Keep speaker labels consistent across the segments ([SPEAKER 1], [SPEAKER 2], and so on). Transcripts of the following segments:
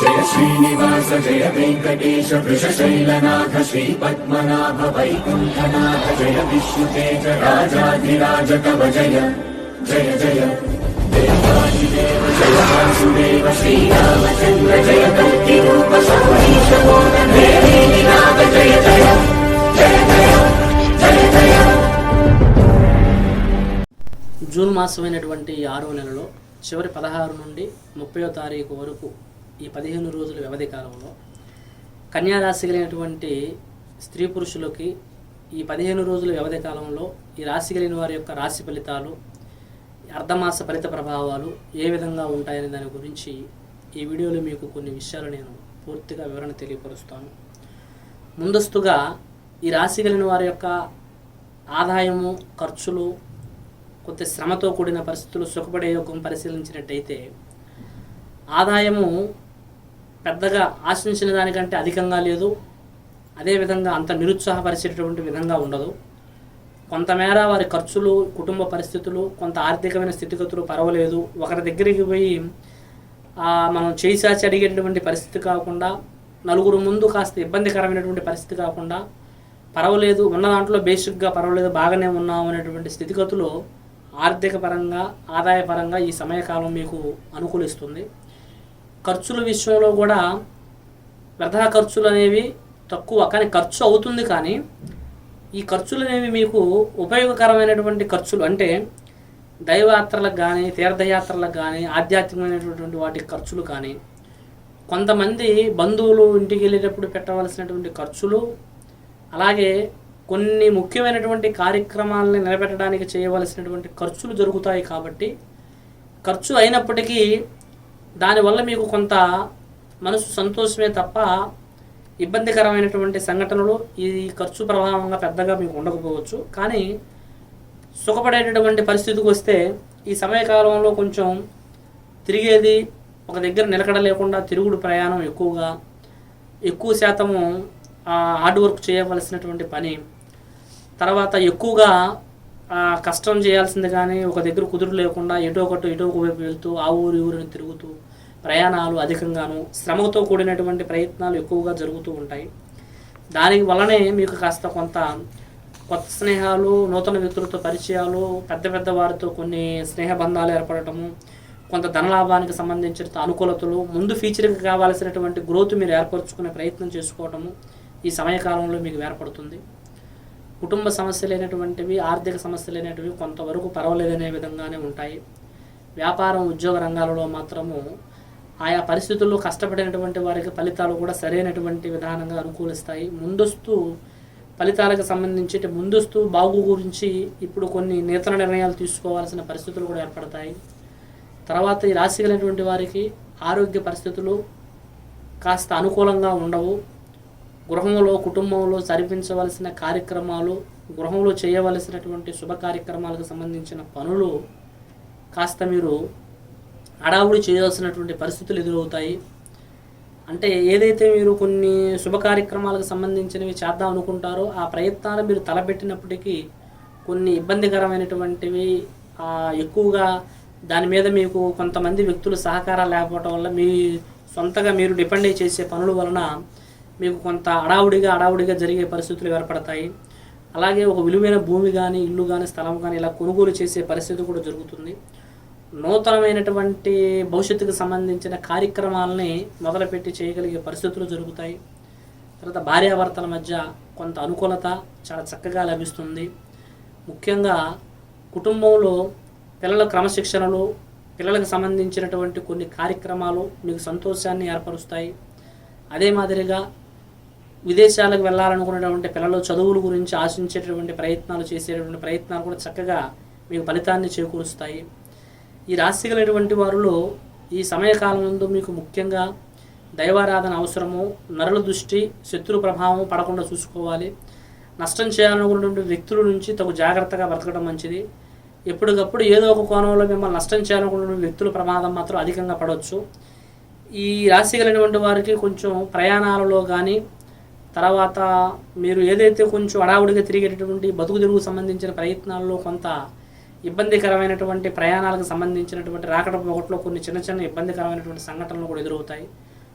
[SPEAKER 1] జయ శ్రీనివాస జయ వెంకటేశ వృషశైలనాథ శ్రీ పద్మనాభ వైకుంఠనాథ జయ విష్ణుతేజ రాజాధిరాజ కవ జయ జయ జయ. దేవాదిదేవ జయ వాసుదేవ శ్రీరామచంద్ర జయ కల్కి రూప సౌరీశ నాథ జయ జయ జయ జయ జయ జయ
[SPEAKER 2] జూన్ మాసమైనటువంటి ఈ ఆరో నెలలో చివరి పదహారు నుండి ముప్పయో తారీఖు వరకు ఈ పదిహేను రోజుల వ్యవధి కాలంలో కన్యారాశి కలిగినటువంటి స్త్రీ పురుషులకి ఈ పదిహేను రోజుల వ్యవధి కాలంలో ఈ రాశి కలిగిన వారి యొక్క రాశి ఫలితాలు అర్ధమాస ఫలిత ప్రభావాలు ఏ విధంగా ఉంటాయనే దాని గురించి ఈ వీడియోలో మీకు కొన్ని విషయాలు నేను పూర్తిగా వివరణ తెలియపరుస్తాను. ముందస్తుగా ఈ రాశి కలిగిన వారి యొక్క ఆదాయము ఖర్చులు కొద్ది శ్రమతో కూడిన పరిస్థితులు సుఖపడే యోగం పరిశీలించినట్టయితే ఆదాయము పెద్దగా ఆశించిన దానికంటే అధికంగా లేదు. అదేవిధంగా అంత నిరుత్సాహపరిచేటటువంటి విధంగా ఉండదు. కొంతమేర వారి ఖర్చులు కుటుంబ పరిస్థితులు కొంత ఆర్థికమైన స్థితిగతులు పర్వాలేదు. ఒకరి దగ్గరికి పోయి మనం చేసాచి అడిగేటటువంటి పరిస్థితి కాకుండా నలుగురు ముందు కాస్త ఇబ్బందికరమైనటువంటి పరిస్థితి కాకుండా పర్వాలేదు ఉన్న దాంట్లో బేసిక్గా పర్వాలేదు బాగానే ఉన్నాం అనేటువంటి స్థితిగతులు ఆర్థిక పరంగా ఆదాయపరంగా ఈ సమయకాలం మీకు అనుకూలిస్తుంది. ఖర్చుల విషయంలో కూడా వృధా ఖర్చులు అనేవి తక్కువ కానీ ఖర్చు అవుతుంది కానీ ఈ ఖర్చులు అనేవి మీకు ఉపయోగకరమైనటువంటి ఖర్చులు అంటే దైవయాత్రలకు కానీ తీర్థయాత్రలకు కానీ ఆధ్యాత్మికమైనటువంటి వాటి ఖర్చులు కానీ కొంతమంది బంధువులు ఇంటికి వెళ్ళేటప్పుడు పెట్టవలసినటువంటి ఖర్చులు అలాగే కొన్ని ముఖ్యమైనటువంటి కార్యక్రమాలని నిలబెట్టడానికి చేయవలసినటువంటి ఖర్చులు జరుగుతాయి కాబట్టి ఖర్చు అయినప్పటికీ దానివల్ల మీకు కొంత మనసు సంతోషమే తప్ప ఇబ్బందికరమైనటువంటి సంఘటనలు ఈ ఖర్చు ప్రభావంగా పెద్దగా మీకు ఉండకపోవచ్చు. కానీ సుఖపడేటటువంటి పరిస్థితికి వస్తే ఈ సమయకాలంలో కొంచెం తిరిగేది ఒక దగ్గర నిలకడ లేకుండా తిరుగుడు ప్రయాణం ఎక్కువగా ఎక్కువ శాతము హార్డ్ వర్క్ చేయవలసినటువంటి పని తర్వాత ఎక్కువగా కష్టం చేయాల్సింది కానీ ఒక దగ్గర కుదురు లేకుండా ఎటో ఒకటి ఎటో ఒక వైపు వెళ్తూ ఆ ఊరు ఊరిని తిరుగుతూ ప్రయాణాలు అధికంగాను శ్రమతో కూడినటువంటి ప్రయత్నాలు ఎక్కువగా జరుగుతూ ఉంటాయి. దాని వలనే మీకు కాస్త కొంత కొత్త స్నేహాలు నూతన వ్యక్తులతో పరిచయాలు పెద్ద పెద్ద వారితో కొన్ని స్నేహ బంధాలు ఏర్పడటము కొంత ధనలాభానికి సంబంధించిన అనుకూలతలు ముందు ఫ్యూచర్కి కావాల్సినటువంటి గ్రోత్ మీరు ఏర్పరచుకునే ప్రయత్నం చేసుకోవటము ఈ సమయకాలంలో మీకు ఏర్పడుతుంది. కుటుంబ సమస్యలైనటువంటివి ఆర్థిక సమస్యలైనటివి కొంతవరకు పర్వాలేదనే విధంగానే ఉంటాయి. వ్యాపారం ఉద్యోగ రంగాలలో మాత్రము ఆయా పరిస్థితుల్లో కష్టపడినటువంటి వారికి ఫలితాలు కూడా సరైనటువంటి విధానంగా అనుకూలిస్తాయి. ముందస్తు ఫలితాలకు సంబంధించి ముందస్తు బాగు గురించి ఇప్పుడు కొన్ని నేతల నిర్ణయాలు తీసుకోవాల్సిన పరిస్థితులు కూడా ఏర్పడతాయి. తర్వాత ఈ రాశి కలిగినటువంటి వారికి ఆరోగ్య పరిస్థితులు కాస్త అనుకూలంగా ఉండవు. గృహంలో కుటుంబంలో జరిపించవలసిన కార్యక్రమాలు గృహంలో చేయవలసినటువంటి శుభ కార్యక్రమాలకు సంబంధించిన పనులు కాస్త మీరు హడావుడి చేయాల్సినటువంటి పరిస్థితులు ఎదురవుతాయి. అంటే ఏదైతే మీరు కొన్ని శుభ కార్యక్రమాలకు సంబంధించినవి చేద్దాం అనుకుంటారో ఆ ప్రయత్నాలు మీరు తలపెట్టినప్పటికీ కొన్ని ఇబ్బందికరమైనటువంటివి ఎక్కువగా దాని మీద మీకు కొంతమంది వ్యక్తులు సహకారం లేకపోవటం వల్ల మీ సొంతగా మీరు డిపెండ్ చేసే పనుల వలన మీకు కొంత అడావుడిగా అడావుడిగా జరిగే పరిస్థితులు ఏర్పడతాయి. అలాగే ఒక విలువైన భూమి కానీ ఇల్లు కానీ స్థలం కానీ ఇలా కొనుగోలు చేసే పరిస్థితి కూడా జరుగుతుంది. నూతనమైనటువంటి భవిష్యత్తుకు సంబంధించిన కార్యక్రమాలని మొదలుపెట్టి చేయగలిగే పరిస్థితులు జరుగుతాయి. తర్వాత భార్యాభర్తల మధ్య కొంత అనుకూలత చాలా చక్కగా లభిస్తుంది. ముఖ్యంగా కుటుంబంలో పిల్లల క్రమశిక్షణలు పిల్లలకు సంబంధించినటువంటి కొన్ని కార్యక్రమాలు మీకు సంతోషాన్ని ఏర్పరుస్తాయి. అదే మాదిరిగా విదేశాలకు వెళ్ళాలనుకునేటువంటి పిల్లలు చదువుల గురించి ఆశించేటటువంటి ప్రయత్నాలు చేసేటటువంటి ప్రయత్నాలు కూడా చక్కగా మీకు ఫలితాన్ని చేకూరుస్తాయి. ఈ రాశి కలిగినటువంటి వారిలో ఈ సమయకాలం మీకు ముఖ్యంగా దైవారాధన అవసరము నరుల దృష్టి శత్రు ప్రభావం పడకుండా చూసుకోవాలి. నష్టం చేయాలనుకున్నటువంటి వ్యక్తుల నుంచి తగు జాగ్రత్తగా బ్రతకడం మంచిది. ఎప్పటికప్పుడు ఏదో ఒక కోణంలో మిమ్మల్ని నష్టం చేయాలనుకున్నటువంటి వ్యక్తుల ప్రమాదం మాత్రం అధికంగా పడవచ్చు. ఈ రాశి కలిగినటువంటి వారికి కొంచెం ప్రయాణాలలో కానీ తర్వాత మీరు ఏదైతే కొంచెం అడావుడిగా తిరిగేటటువంటి బతుకు తిరుగు సంబంధించిన ప్రయత్నాల్లో కొంత ఇబ్బందికరమైనటువంటి ప్రయాణాలకు సంబంధించినటువంటి రాకడ పోకట్లో కొన్ని చిన్న చిన్న ఇబ్బందికరమైనటువంటి సంఘటనలు కూడా ఎదురవుతాయి.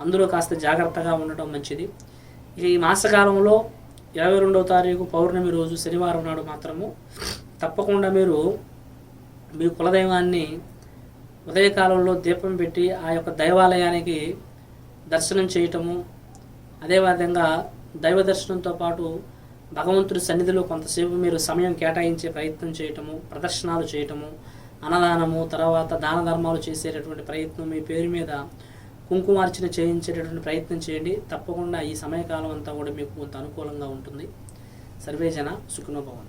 [SPEAKER 2] అందులో కాస్త జాగ్రత్తగా ఉండటం మంచిది. ఇక ఈ మాసకాలంలో ఇరవై రెండవ తారీఖు పౌర్ణమి రోజు శనివారం నాడు మాత్రము తప్పకుండా మీరు మీ కులదైవాన్ని ఉదయకాలంలో దీపం పెట్టి ఆ యొక్క దైవాలయానికి దర్శనం చేయటము అదేవిధంగా దైవ దర్శనంతో పాటు భగవంతుడి సన్నిధిలో కొంతసేపు మీరు సమయం కేటాయించే ప్రయత్నం చేయటము ప్రదర్శనలు చేయటము అన్నదానము తర్వాత దాన ధర్మాలు చేసేటటువంటి ప్రయత్నం మీ పేరు మీద కుంకుమార్చన చేయించేటటువంటి ప్రయత్నం చేయండి. తప్పకుండా ఈ సమయకాలం అంతా కూడా మీకు కొంత అనుకూలంగా ఉంటుంది. సర్వేజన జన